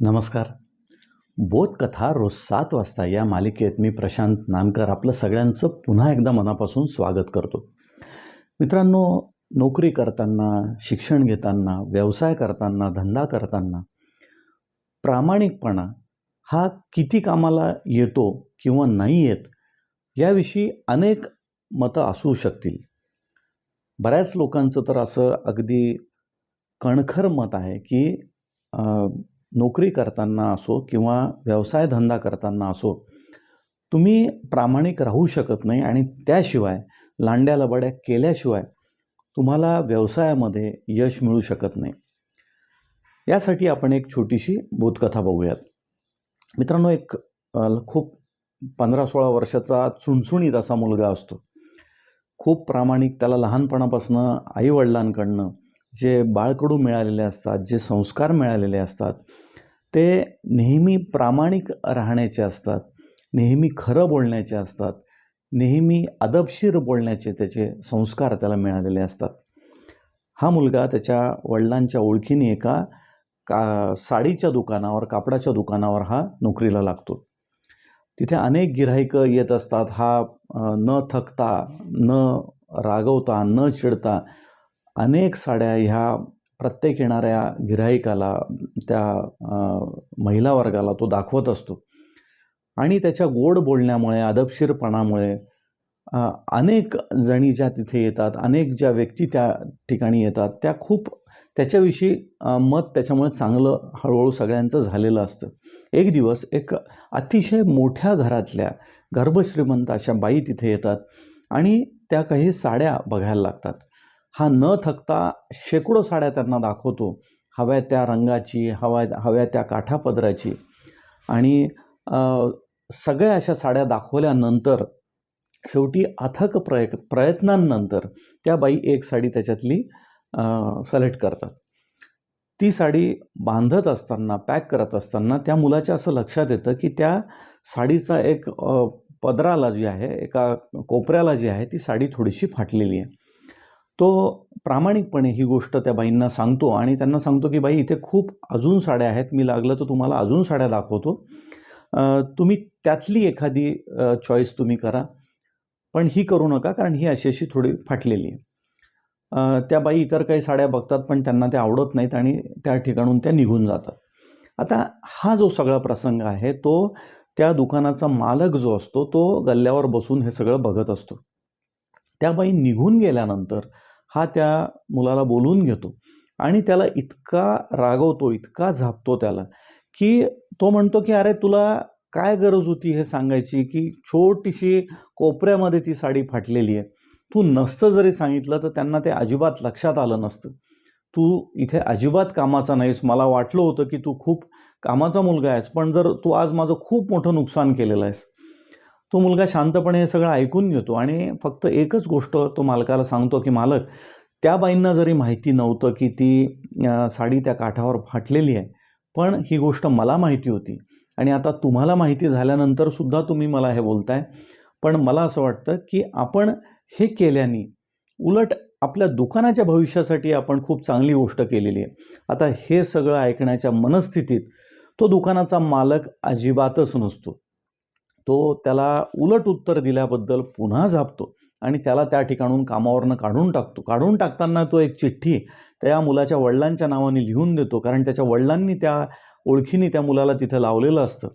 नमस्कार. बोधकथा रोज सात वाजता या मालिकेत मी प्रशांत नानकर आपलं सगळ्यांचं पुन्हा एकदा मनापासून स्वागत करतो. मित्रांनो नोकरी करताना शिक्षण घेताना व्यवसाय करताना धंदा करताना प्रामाणिकपणा हा किती कामाला येतो किंवा नाही येत याविषयी अनेक मतं असू शकतील. बऱ्याच लोकांचं तर असं अगदी कणखर मत आहे की नोकरी करताना असो किंवा व्यवसाय धंदा करताना असो तुम्ही प्रामाणिक राहू शकत नाही आणि त्याशिवाय लांड्या लबाड्या केल्याशिवाय तुम्हाला व्यवसायामध्ये यश मिळू शकत नाही. यासाठी आपण एक छोटीशी बोधकथा बघूयात. मित्रांनो एक खूप पंधरा सोळा वर्षाचा चुणचुणीत असा मुलगा असतो. खूप प्रामाणिक त्याला लहानपणापासून आईवडिलांकडनं जे बाळकडू मिळालेले असतात जे संस्कार मिळालेले असतात ते नेहमी प्रामाणिक राहण्याचे असतात नेहमी खरं बोलण्याचे असतात नेहमी अदबशीर बोलण्याचे त्याचे संस्कार त्याला मिळालेले असतात. हा मुलगा त्याच्या वडिलांच्या ओळखीने एका का साडीच्या दुकानावर कापडाच्या दुकानावर हा नोकरीला लागतो. तिथे अनेक गिऱ्हाईकं येत असतात. हा न थकता न रागवता न चिडता अनेक साड्या ह्या प्रत्येक येणाऱ्या गिऱ्हाईकाला त्या महिला वर्गाला तो दाखवत असतो. आणि त्याच्या गोड बोलण्यामुळे अदबशीरपणामुळे अनेक जणी ज्या तिथे येतात अनेक ज्या व्यक्ती त्या ठिकाणी येतात त्या खूप त्याच्याविषयी मत त्याच्यामुळे चांगलं हळूहळू सगळ्यांचं झालेलं असतं. एक दिवस एक अतिशय मोठ्या घरातल्या गर्भश्रीमंत अशा बाई तिथे येतात आणि त्या काही साड्या बघायला लागतात. हा न थकता शेकडो साड्या त्यांना दाखवतो. हव्या त्या रंगाची हव्या हव्या त्या काठापदराची. आणि सगळ्या अशा साड्या दाखवल्यानंतर शेवटी अथक प्रय प्रयत्नांनंतर त्या बाई एक साडी त्याच्यातली सलेक्ट करतात. ती साडी बांधत असताना पॅक करत असताना त्या मुलाच्या असं लक्षात येतं की त्या साडीचा एक पदराला जी आहे एका कोपऱ्याला जी आहे ती साडी थोडीशी फाटलेली आहे. तो प्रामाणिकपणे ही गोष्ट त्या बाईंना सांगतो आणि त्यांना सांगतो की बाई इथे खूप अजून साड्या आहेत. मी लागलं तर तुम्हाला अजून साड्या दाखवतो. तुम्ही त्यातली एखादी चॉईस तुम्ही करा. पण ही करू नका कारण ही अशी अशी थोडी फाटलेली आहे. त्या बाई इतर काही साड्या बघतात पण त्यांना त्या आवडत नाहीत आणि त्या ठिकाणून त्या निघून जातात. आता हा जो सगळा प्रसंग आहे तो त्या दुकानाचा मालक जो असतो तो गल्ल्यावर बसून हे सगळं बघत असतो. त्या बाई निघून गेल्यानंतर हा त्या मुलाला बोलून घेतो आणि त्याला इतका रागवतो इतका झापतो त्याला की तो म्हणतो की अरे तुला काय गरज होती हे सांगायची की छोटीशी कोपऱ्यामध्ये ती साडी फाटलेली आहे. तू नसतं जरी सांगितलं तर त्यांना ते अजिबात लक्षात आलं नसतं. तू इथे अजिबात कामाचा नाहीस. मला वाटलं होतं की तू खूप कामाचा मुलगा आहेस पण जर तू आज माझं खूप मोठं नुकसान केलेलं आहेस तो मुलगा शांतपणे हे सगळं ऐकून घेतो आणि फक्त एकच गोष्ट तो मालकाला सांगतो की मालक त्या बाईंना जरी माहिती नव्हतं की ती साडी त्या काठावर फाटलेली आहे पण ही गोष्ट मला माहिती होती आणि आता तुम्हाला माहिती झाल्यानंतर सुद्धा तुम्ही मला हे बोलताय. पण मला असं वाटतं की आपण हे केल्याने उलट आपल्या दुकानाच्या भविष्यासाठी आपण खूप चांगली गोष्ट केलेली आहे. आता हे सगळं ऐकण्याच्या मनस्थितीत तो दुकानाचा मालक अजिबातच नसतो. तो त्याला उलट उत्तर दिल्याबद्दल पुन्हा झापतो आणि त्याला त्या ठिकाणून कामावरनं काढून टाकतो. काढून टाकताना तो एक चिठ्ठी त्या मुलाच्या वडिलांच्या नावाने लिहून देतो. कारण त्याच्या वडिलांनी त्या ओळखीने त्या मुलाला तिथं लावलेलं असतं.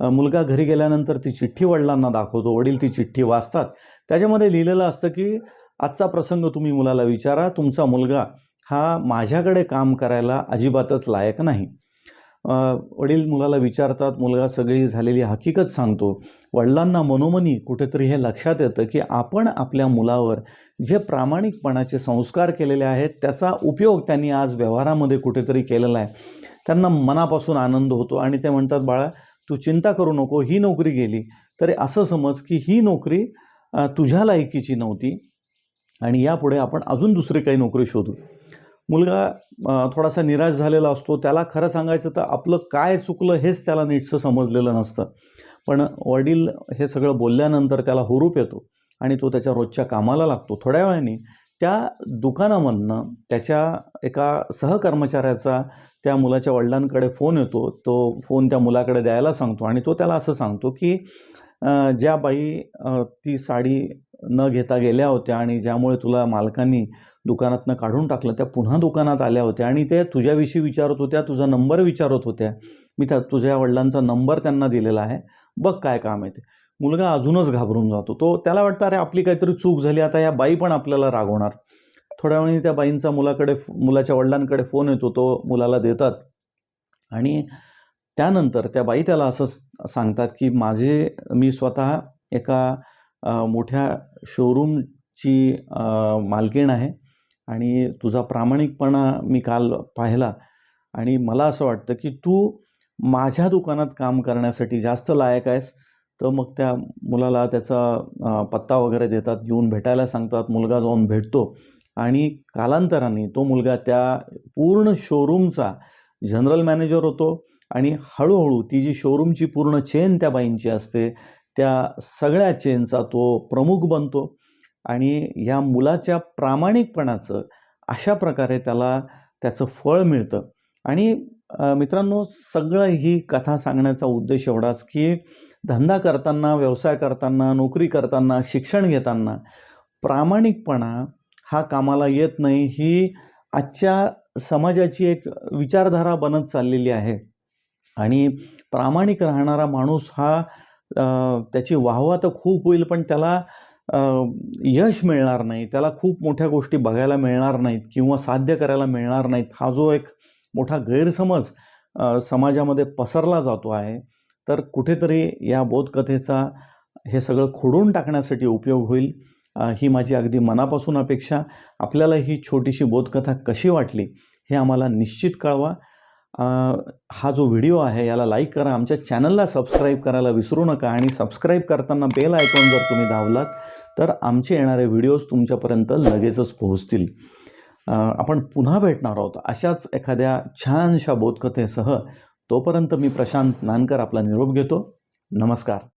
मुलगा घरी गेल्यानंतर ती चिठ्ठी वडिलांना दाखवतो. वडील ती चिठ्ठी वाचतात. त्याच्यामध्ये लिहिलेलं असतं की आजचा प्रसंग तुम्ही मुलाला विचारा. तुमचा मुलगा हा माझ्याकडे काम करायला अजिबातच लायक नाही. वडील मुलाला विचारतात मुलगा सगळी झालेली हकीकत सांगतो. वडिलांना मनोमनी कुठेतरी हे लक्षात येतं की आपण आपल्या मुलावर जे प्रामाणिकपणाचे संस्कार केलेले आहेत त्याचा उपयोग त्यांनी आज व्यवहारामध्ये कुठेतरी केलेला आहे. त्यांना मनापासून आनंद होतो आणि ते म्हणतात बाळा तू चिंता करू नको ही नोकरी गेली. तरी असं समज की ही नोकरी तुझ्या लायकीची नव्हती आणि यापुढे आपण अजून दुसरी काही नोकरी शोधू. मुलगा थोडासा निराश झालेला असतो. त्याला खरं सांगायचं तर आपलं काय चुकलं हेच त्याला नीटसं समजलेलं नसतं. पण वडील हे सगळं बोलल्यानंतर त्याला हुरूप येतो आणि तो त्याच्या रोजच्या कामाला लागतो. थोड्या वेळाने त्या दुकानामधनं त्याच्या एका सहकर्मचाऱ्याचा त्या मुलाच्या वडिलांकडे फोन येतो. तो फोन त्या मुलाकडे द्यायला सांगतो आणि तो त्याला असं सांगतो की ज्या बाई ती साडी न घेता गेल्या होत्या आणि ज्यामुळे तुला मालकांनी दुकानातनं काढून टाकलं त्या पुन्हा दुकानात आल्या होत्या आणि ते तुझ्याविषयी विचारत होत्या तुझा नंबर विचारत होत्या. मी त्या तुझ्या वडिलांचा नंबर त्यांना दिलेला आहे. बघ काय काम आहे ते. मुलगा अजूनच घाबरून जातो. तो त्याला वाटतं अरे आपली काहीतरी चूक झाली आता या बाई पण आपल्याला रागवणार. थोड्या वेळाने त्या बाईंचा मुलाकडे मुलाच्या वडिलांकडे फोन येतो तो मुलाला देतात. आणि त्यानंतर त्या बाई त्याला असं सांगतात की माझे मी स्वतः एका मोठ्या शोरूमची मालकीण आहे. आणि तुझा प्रामाणिकपणा मी काल पाहिला. आणि मला असं वाटतं की तू माझ्या दुकानात काम करण्यासाठी जास्त लायक आहेस. तर मग त्या मुलाला त्याचा पत्ता वगैरे देतात येऊन भेटायला सांगतात मुलगा जाऊन भेटतो. आणि कालांतराने तो मुलगा त्या पूर्ण शोरूमचा जनरल मॅनेजर होतो. आणि हळूहळू ती जी शोरूमची पूर्ण चेन त्या बाईंची असते त्या सगळ्या चेनचा तो प्रमुख बनतो आणि या मुलाच्या प्रामाणिकपणाचं अशा प्रकारे त्याला त्याचं फळ मिळतं. आणि मित्रांनो सगळं ही कथा सांगण्याचा उद्देश एवढाच की धंदा करताना व्यवसाय करताना नोकरी करताना शिक्षण घेताना प्रामाणिकपणा हा कामाला येत नाही. ही आजच्या समाजाची एक विचारधारा बनत चाललेली आहे. आणि प्रामाणिक राहणारा माणूस हा त्याची वाहवा तर खूप होईल पण त्याला यश मिळणार नाही. त्याला खूप मोठ्या गोष्टी बघायला मिळणार नाहीत किंवा साध्य करायला मिळणार नाहीत. हा जो एक मोठा गैरसमज समाजामध्ये पसरला जातो आहे तर कुठेतरी या बोधकथेचा हे सगळं खोडून टाकण्यासाठी उपयोग होईल ही माझी अगदी मनापासून अपेक्षा. आपल्याला ही छोटीशी बोधकथा कशी वाटली हे आम्हाला निश्चित कळवा. हा जो व्हिडिओ आहे याला लाईक करा आमच्या चॅनलला सबस्क्राईब करायला विसरू नका आणि सबस्क्राईब करताना बेल आयकॉन जर तुम्ही दाबलात तर आमचे येणारे व्हिडिओज तुमच्यापर्यंत लगेचच पोहोचतील. आपण पुन्हा भेटणार आहोत अशाच एखाद्या छानशा बोधकथेसह. तोपर्यंत मी प्रशांत नानकर आपला निरोप घेतो. नमस्कार.